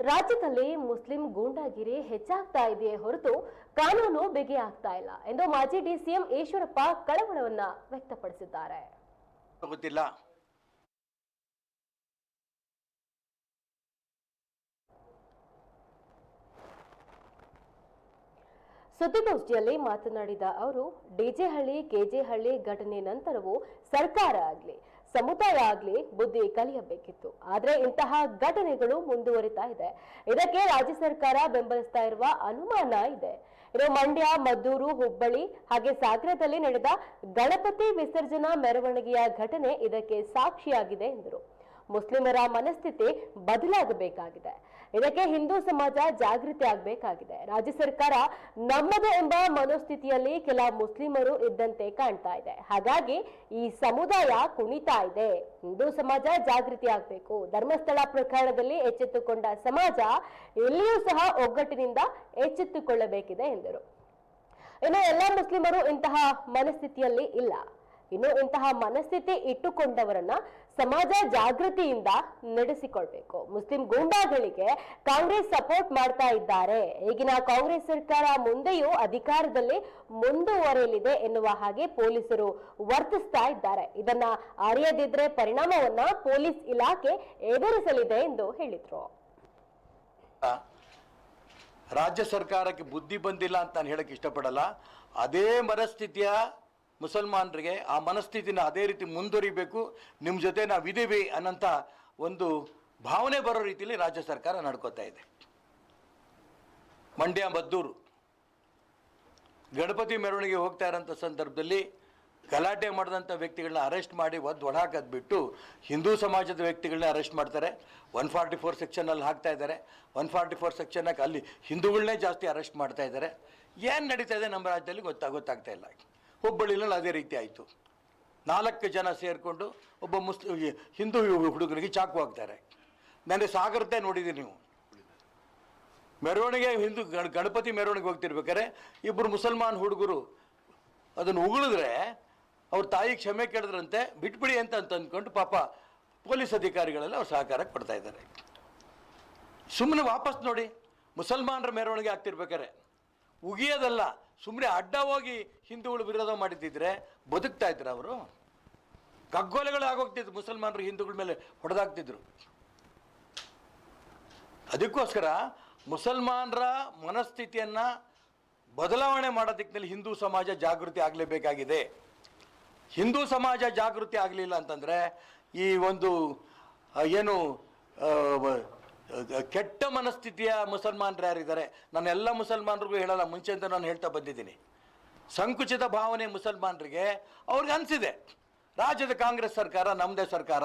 ರಾಜ್ಯದಲ್ಲಿ ಮುಸ್ಲಿಂ ಗೂಂಡಾಗಿರಿ ಹೆಚ್ಚಾಗ್ತಾ ಇದೆಯೇ ಹೊರತು ಕಾನೂನು ಬಿಗಿ ಆಗ್ತಾ ಇಲ್ಲ ಎಂದು ಮಾಜಿ ಡಿಸಿಎಂ ಈಶ್ವರಪ್ಪ ಕಳವಳವನ್ನ ವ್ಯಕ್ತಪಡಿಸಿದ್ದಾರೆ. ಗೊತ್ತಿಲ್ಲ. ಸುದ್ದಿಗೋಷ್ಠಿಯಲ್ಲಿ ಮಾತನಾಡಿದ ಅವರು ಡಿಜೆಹಳ್ಳಿ ಕೆಜೆಹಳ್ಳಿ ಘಟನೆ ನಂತರವೂ ಸರ್ಕಾರ ಆಗ್ಲಿ ಸಮುದಾಯ ಆಗ್ಲಿ ಬುದ್ಧಿ ಕಲಿಯಬೇಕಿತ್ತು. ಆದ್ರೆ ಇಂತಹ ಘಟನೆಗಳು ಮುಂದುವರಿತಾ ಇದೆ. ಇದಕ್ಕೆ ರಾಜ್ಯ ಸರ್ಕಾರ ಬೆಂಬಲಿಸ್ತಾ ಇರುವ ಅನುಮಾನ ಇದೆ. ಇನ್ನು ಮಂಡ್ಯ, ಮದ್ದೂರು, ಹುಬ್ಬಳ್ಳಿ ಹಾಗೆ ಸಾಗರದಲ್ಲಿ ನಡೆದ ಗಣಪತಿ ವಿಸರ್ಜನಾ ಮೆರವಣಿಗೆಯ ಘಟನೆ ಇದಕ್ಕೆ ಸಾಕ್ಷಿಯಾಗಿದೆ ಎಂದರು. ಮುಸ್ಲಿಮರ ಮನಸ್ಥಿತಿ ಬದಲಾಗಬೇಕಾಗಿದೆ. ಇದಕ್ಕೆ ಹಿಂದೂ ಸಮಾಜ ಜಾಗೃತಿ ಆಗಬೇಕಾಗಿದೆ. ರಾಜ್ಯ ಸರ್ಕಾರ ನಮ್ಮದು ಎಂಬ ಮನೋಸ್ಥಿತಿಯಲ್ಲಿ ಕೆಲ ಮುಸ್ಲಿಮರು ಇದ್ದಂತೆ ಕಾಣ್ತಾ ಇದೆ. ಹಾಗಾಗಿ ಈ ಸಮುದಾಯ ಕುಣಿತಾ ಇದೆ. ಹಿಂದೂ ಸಮಾಜ ಜಾಗೃತಿ ಆಗಬೇಕು. ಧರ್ಮಸ್ಥಳ ಪ್ರಕರಣದಲ್ಲಿ ಎಚ್ಚೆತ್ತುಕೊಂಡ ಸಮಾಜ ಎಲ್ಲಿಯೂ ಸಹ ಒಗ್ಗಟ್ಟಿನಿಂದ ಎಚ್ಚೆತ್ತುಕೊಳ್ಳಬೇಕಿದೆ ಎಂದರು. ಇನ್ನು ಎಲ್ಲ ಮುಸ್ಲಿಮರು ಇಂತಹ ಮನಸ್ಥಿತಿಯಲ್ಲಿ ಇಲ್ಲ. ಇನ್ನು ಇಂತಹ ಮನಸ್ಥಿತಿ ಇಟ್ಟುಕೊಂಡವರನ್ನ ಸಮಾಜ ಜಾಗೃತಿಯಿಂದ ನಡೆಸಿಕೊಳ್ಬೇಕು. ಮುಸ್ಲಿಂ ಗೂಂಡಾಗಳಿಗೆ ಕಾಂಗ್ರೆಸ್ ಸಪೋರ್ಟ್ ಮಾಡ್ತಾ ಇದ್ದಾರೆ. ಈಗಿನ ಕಾಂಗ್ರೆಸ್ ಸರ್ಕಾರ ಮುಂದೆಯೂ ಅಧಿಕಾರದಲ್ಲಿ ಮುಂದುವರೆಯಲಿದೆ ಎನ್ನುವ ಹಾಗೆ ಪೊಲೀಸರು ವರ್ತಿಸ್ತಾ ಇದ್ದಾರೆ. ಇದನ್ನ ಅರಿಯದಿದ್ರೆ ಪರಿಣಾಮವನ್ನ ಪೊಲೀಸ್ ಇಲಾಖೆ ಎದುರಿಸಲಿದೆ ಎಂದು ಹೇಳಿದ್ರು. ರಾಜ್ಯ ಸರ್ಕಾರಕ್ಕೆ ಬುದ್ಧಿ ಬಂದಿಲ್ಲ ಅಂತ ನಾನು ಹೇಳಕ್ಕೆ ಇಷ್ಟಪಡಲ್ಲ. ಅದೇ ಮನಸ್ಥಿತಿಯ ಮುಸಲ್ಮಾನರಿಗೆ ಆ ಮನಸ್ಥಿತಿನ ಅದೇ ರೀತಿ ಮುಂದುವರಿಬೇಕು ನಿಮ್ಮ ಜೊತೆ ನಾವು ನಾವಿದ್ದೀವಿ ಅನ್ನೋಂಥ ಒಂದು ಭಾವನೆ ಬರೋ ರೀತಿಯಲ್ಲಿ ರಾಜ್ಯ ಸರ್ಕಾರ ನಡ್ಕೋತಾ ಇದೆ. ಮಂಡ್ಯ ಮದ್ದೂರು. ಗಣಪತಿ ಮೆರವಣಿಗೆ ಹೋಗ್ತಾ ಇರೋಂಥ ಸಂದರ್ಭದಲ್ಲಿ ಗಲಾಟೆ ಮಾಡಿದಂಥ ವ್ಯಕ್ತಿಗಳನ್ನ ಅರೆಸ್ಟ್ ಮಾಡಿ ಒದ್ದು ಒಳಹಾಕೋದು ಬಿಟ್ಟು ಹಿಂದೂ ಸಮಾಜದ ವ್ಯಕ್ತಿಗಳನ್ನ ಅರೆಸ್ಟ್ ಮಾಡ್ತಾರೆ. ಒನ್ ಫಾರ್ಟಿ ಫೋರ್ ಸೆಕ್ಷನಲ್ಲಿ ಹಾಕ್ತಾ ಇದ್ದಾರೆ. ಒನ್ ಫಾರ್ಟಿ ಫೋರ್ ಸೆಕ್ಷನಾಗ ಅಲ್ಲಿ ಹಿಂದೂಗಳನ್ನೇ ಜಾಸ್ತಿ ಅರೆಸ್ಟ್ ಮಾಡ್ತಾ ಇದ್ದಾರೆ. ಏನು ನಡೀತಾ ಇದೆ ನಮ್ಮ ರಾಜ್ಯದಲ್ಲಿ ಗೊತ್ತಾ ಗೊತ್ತಾಗ್ತಾ ಇಲ್ಲ. ಹುಬ್ಬಳ್ಳಿನಲ್ಲಿ ಅದೇ ರೀತಿ ಆಯಿತು. ನಾಲ್ಕು ಜನ ಸೇರಿಕೊಂಡು ಒಬ್ಬ ಮುಸ್ಲಿಂ ಹಿಂದೂ ಹುಡುಗನಿಗೆ ಚಾಕು ಹಾಕ್ತಾರೆ. ನನಗೆ ಸಾಗರತೆ ನೋಡಿದ್ದೀರಿ ನೀವು. ಮೆರವಣಿಗೆ ಹಿಂದೂ ಗಣ- ಗಣಪತಿ ಮೆರವಣಿಗೆ ಹೋಗ್ತಿರ್ಬೇಕಾರೆ ಇಬ್ಬರು ಮುಸಲ್ಮಾನ್ ಹುಡುಗರು ಅದನ್ನು ಉಗುಳಿದ್ರೆ ಅವ್ರ ತಾಯಿ ಕ್ಷಮೆ ಕೇಳಿದ್ರಂತೆ, ಬಿಟ್ಬಿಡಿ ಅಂತ ಅಂತ ಅಂದ್ಕೊಂಡು ಪಾಪ ಪೊಲೀಸ್ ಅಧಿಕಾರಿಗಳೆಲ್ಲ ಅವ್ರು ಸಹಕಾರ ಕೊಡ್ತಾ ಇದ್ದಾರೆ. ಸುಮ್ಮನೆ ವಾಪಸ್ ನೋಡಿ, ಮುಸಲ್ಮಾನರ ಮೆರವಣಿಗೆ ಆಗ್ತಿರ್ಬೇಕಾರೆ ಉಗಿಯೋದಲ್ಲ ಸುಮ್ಮನೆ ಅಡ್ಡ ಹೋಗಿ ಹಿಂದೂಗಳು ವಿರೋಧ ಮಾಡಿದ್ದಿದ್ರೆ ಬದುಕ್ತಾ ಇದ್ರು ಅವರು. ಕಗ್ಗೋಲೆಗಳು ಆಗೋಗ್ತಿದ್ರು ಮುಸಲ್ಮಾನರು ಹಿಂದೂಗಳ ಮೇಲೆ ಹೊಡೆದಾಗ್ತಿದ್ರು ಅದಕ್ಕೋಸ್ಕರ ಮುಸಲ್ಮಾನರ ಮನಸ್ಥಿತಿಯನ್ನು ಬದಲಾವಣೆ ಮಾಡೋ ದಿಕ್ಕಿನಲ್ಲಿ ಹಿಂದೂ ಸಮಾಜ ಜಾಗೃತಿ ಆಗಲೇಬೇಕಾಗಿದೆ. ಹಿಂದೂ ಸಮಾಜ ಜಾಗೃತಿ ಆಗಲಿಲ್ಲ ಅಂತಂದರೆ ಈ ಒಂದು ಏನು ಕೆಟ್ಟ ಮನಸ್ಥಿತಿಯ ಮುಸಲ್ಮಾನರು ಯಾರಿದ್ದಾರೆ? ನಾನು ಎಲ್ಲ ಮುಸಲ್ಮಾನರಿಗೂ ಹೇಳಲ್ಲ, ಮುಂಚೆ ಅಂತ ನಾನು ಹೇಳ್ತಾ ಬಂದಿದ್ದೀನಿ. ಸಂಕುಚಿತ ಭಾವನೆ ಮುಸಲ್ಮಾನರಿಗೆ ಅವ್ರಿಗೆ ಅನಿಸಿದೆ. ರಾಜ್ಯದ ಕಾಂಗ್ರೆಸ್ ಸರ್ಕಾರ ನಮ್ಮದೇ ಸರ್ಕಾರ.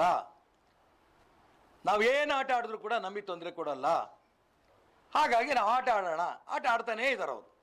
ನಾವು ಏನು ಆಟ ಆಡಿದ್ರು ಕೂಡ ನಮಗೆ ತೊಂದರೆ ಕೊಡಲ್ಲ. ಹಾಗಾಗಿ ನಾವು ಆಟ ಆಡೋಣ. ಆಟ ಆಡ್ತಾನೇ ಇದ್ದಾರೆ ಅವರು.